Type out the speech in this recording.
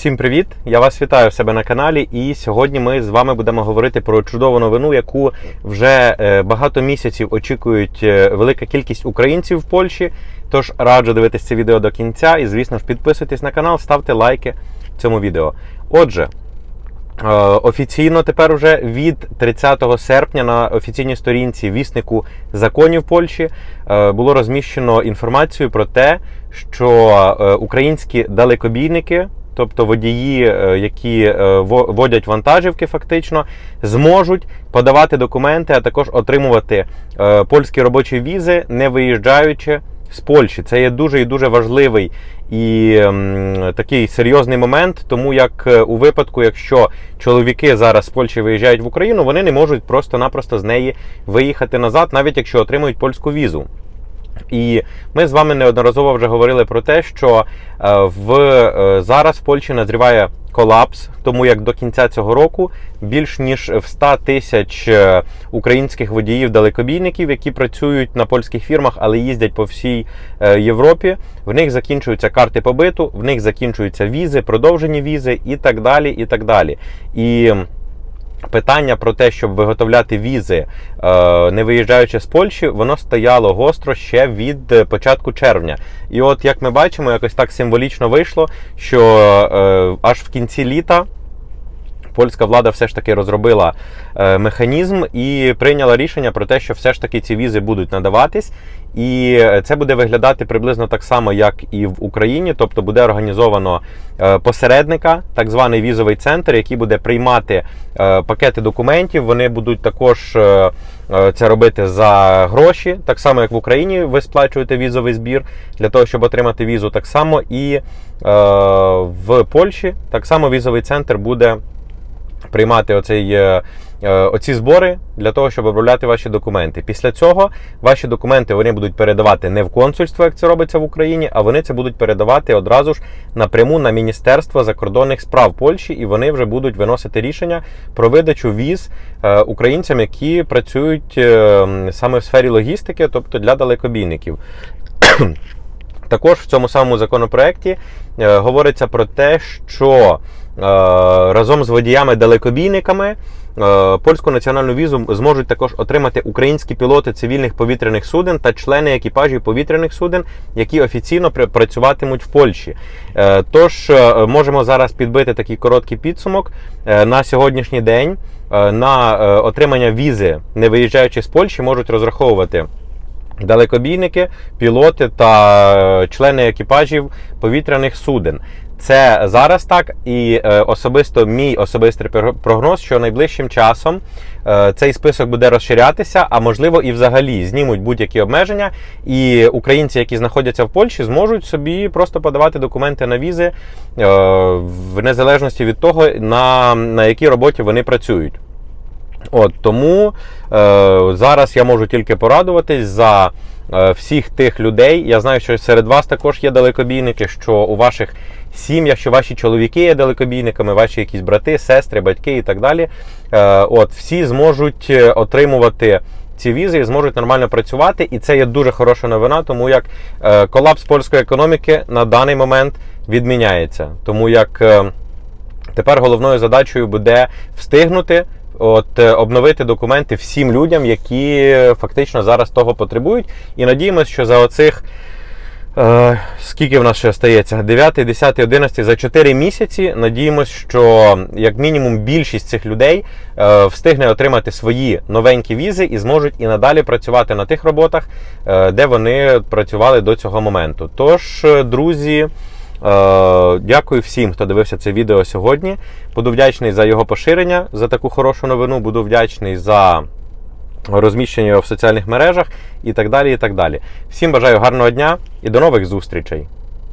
Всім привіт! Я вас вітаю в себе на каналі. І сьогодні ми з вами будемо говорити про чудову новину, яку вже е, багато місяців очікують е, велика кількість українців в Польщі. Тож раджу дивитися це відео до кінця і, звісно ж, підписуйтесь на канал, ставте лайки цьому відео. Отже. Е, Офіційно тепер вже від 30 серпня на офіційній сторінці віснику законів Польщі було розміщено інформацію про те, що українські далекобійники, тобто водії, е, які е, водять вантажівки, фактично, зможуть подавати документи, а також отримувати е, польські робочі візи, не виїжджаючи з Польщі. Це є дуже і дуже важливий і ем, такий серйозний момент, тому як у випадку, якщо чоловіки зараз з Польщі виїжджають в Україну, вони не можуть просто-напросто з неї виїхати назад, навіть якщо отримують польську візу. І ми з вами неодноразово вже говорили про те, що е, в е, зараз в Польщі назріває колапс, тому як до кінця цього року більш ніж в 100 тисяч е, українських водіїв-далекобійників, які працюють на польських фірмах, але їздять по всій Європі. В них закінчуються карти побиту, в них закінчуються візи, продовжені візи і так далі. І так далі. І Питання про те, щоб виготовляти візи, е, не виїжджаючи з Польщі, воно стояло гостро ще від е, початку червня. І от як ми бачимо, якось так символічно вийшло, що е, аж в кінці літа. Польська влада все ж таки розробила е, механізм і прийняла рішення про те, що все ж таки ці візи будуть надаватись, і е, це буде виглядати приблизно так само, як і в Україні. Тобто буде організовано е, посередника, так званий візовий центр, який буде приймати пакети документів. Вони будуть також це робити за гроші, так само як в Україні. Ви сплачуєте візовий збір для того, щоб отримати візу. Так само і в Польщі так само візовий центр буде приймати оцей, е, е, оці збори для того, щоб обробляти ваші документи. Після цього ваші документи вони будуть передавати не в консульство, як це робиться в Україні, а вони це будуть передавати одразу ж напряму на Міністерство закордонних справ Польщі, і вони вже будуть виносити рішення про видачу віз е, українцям, які працюють саме в сфері логістики, тобто для далекобійників. Також в цьому самому законопроекті е, говориться про те, що е, разом з водіями-далекобійниками е, польську національну візу зможуть також отримати українські пілоти цивільних повітряних суден та члени екіпажів повітряних суден, які офіційно працюватимуть в Польщі. Тож можемо зараз підбити такий короткий підсумок на сьогоднішній день. На отримання візи, не виїжджаючи з Польщі, можуть розраховувати далекобійники, пілоти та е, члени екіпажів повітряних суден. Це зараз так, і е, особисто мій особистий пр- прогноз, що найближчим часом е, цей список буде розширятися, а можливо і взагалі знімуть будь-які обмеження, і українці, які знаходяться в Польщі, зможуть собі просто подавати документи на візи в незалежності від того, на, на якій роботі вони працюють. От тому е, зараз я можу тільки порадуватись за е, всіх тих людей. Я знаю, що серед вас також є далекобійники, що у ваших сім'ях, що ваші чоловіки є далекобійниками, ваші якісь брати, сестри, батьки і так далі. Е, от всі зможуть е, отримувати. Ці візи і зможуть нормально працювати, і це є дуже хороша новина, тому як е, колапс польської економіки на даний момент відміняється. Тому як е, Тепер головною задачею буде встигнути от, е, обновити документи всім людям, які е, фактично зараз того потребують. І надіємося, що за оцих. Е, скільки в нас ще остається? 9, 10, 11, за 4 місяці. Надіємось, що як мінімум більшість цих людей е, встигне отримати свої новенькі візи і зможуть і надалі працювати на тих роботах, е, де вони працювали до цього моменту. Тож, е, друзі. Е, Дякую всім, хто дивився це відео сьогодні. Буду вдячний за його поширення, за таку хорошу новину. Буду вдячний за розміщення його в соціальних мережах і так далі. і так далі. Всім бажаю гарного дня і до нових зустрічей!